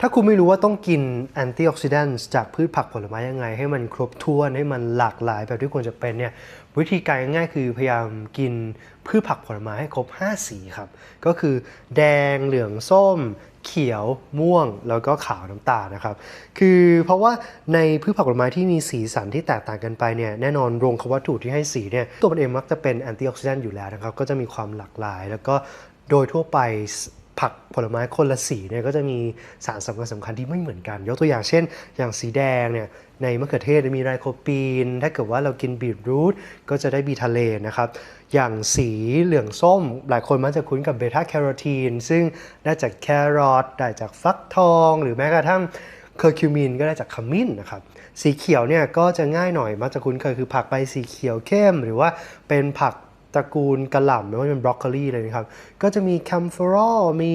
ถ้าคุณไม่รู้ว่าต้องกินแอนตี้ออกซิแดนต์จากพืชผักผลไม้ยังไง ให้มันครบถ้วนให้มันหลากหลายแบบที่ควรจะเป็นเนี่ยวิธีการง่ายๆคือพยายามกินพืชผักผลไม้ให้ครบ 5 สีครับ ก็คือแดงเหลืองส้ม เขียวม่วง แล้วก็ขาวน้ำตาลนะครับ คือเพราะว่าในพืชผักผลไม้ที่มีสีสันที่แตกต่างกันไปเนี่ยแน่นอนโรงควัตถุที่ให้สีเนี่ยตัวมันเองมักจะเป็นแอนตี้ออกซิแดนต์อยู่แล้วนะครับก็จะมีความหลากหลาย แล้วก็โดยทั่วไป ผักผลไม้คนละสีเนี่ยก็จะมีสารสำคัญสำคัญที่ไม่เหมือนกัน ยกตัวอย่างเช่น อย่างสีแดงเนี่ยในมะเขือเทศมีไรโคปีน ถ้าเกิดว่าเรากินบีทรูทก็จะได้บีทาเลนนะครับ อย่างสีเหลืองส้ม หลายคนมักจะคุ้นกับเบต้าแคโรทีน ซึ่งได้จากแครอทได้จากฟักทอง หรือแม้กระทั่งเคอร์คิวมินก็ได้จากขมิ้นนะครับ สีเขียวเนี่ยก็จะง่ายหน่อยมักจะคุ้นเคยคือผักใบสีเขียวเข้ม หรือว่าเป็นผัก ตระกูลกระหล่ำไม่ว่าจะเป็นบรอกโคลีเลยนะครับ ก็จะมีแคมฟอรอลมี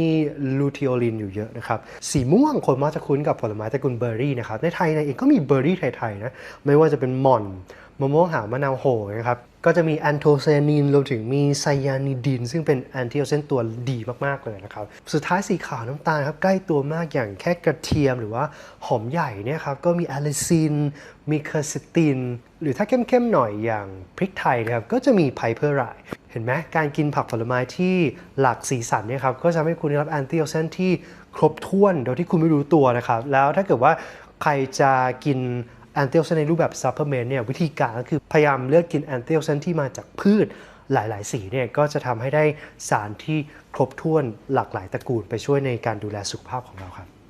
ลูทิโอลินอยู่เยอะนะครับ สีม่วงคนมักจะคุ้นกับผลไม้ตระกูลเบอร์รี่นะครับ ในไทยเนี่ยเองก็มีเบอร์รี่ไทยๆนะ ไม่ว่าจะเป็นหม่อน มะม่วงหาวมะนาวโหนะครับก็จะมีแอนโทไซยานินรวมถึงมีไซยานิดิน ซึ่งเป็นแอนตี้ออกซิเดนต์ตัวดีมาก ๆ เลยนะครับ สุดท้ายสีขาวน้ำตาลครับใกล้ตัวมากอย่างแค่กระเทียมหรือว่าหอมใหญ่เนี่ยครับก็มีอะลิซิน มีเคอร์ซิติน หรือถ้าเข้ม ๆ หน่อยอย่างพริกไทยนะครับก็จะมีไพเพอร์ไรเห็นไหมการกินผักผลไม้ที่หลากสีสันเนี่ยครับก็จะทำให้คุณได้รับแอนตี้ออกซิเดนต์ที่ครบถ้วนโดยที่คุณไม่รู้ตัวนะครับแล้วถ้าเกิดว่าใครจะกิน แอนตี้ออกซิแดนต์ในรูปแบบซัพพลีเมนต์เนี่ยวิธีการก็คือพยายามเลือกกินแอนตี้ออกซิแดนต์ที่มาจากพืชหลาย ๆ สีเนี่ยก็จะทำให้ได้สารที่ครบถ้วนหลากหลายตระกูลไปช่วยในการดูแลสุขภาพของเราครับ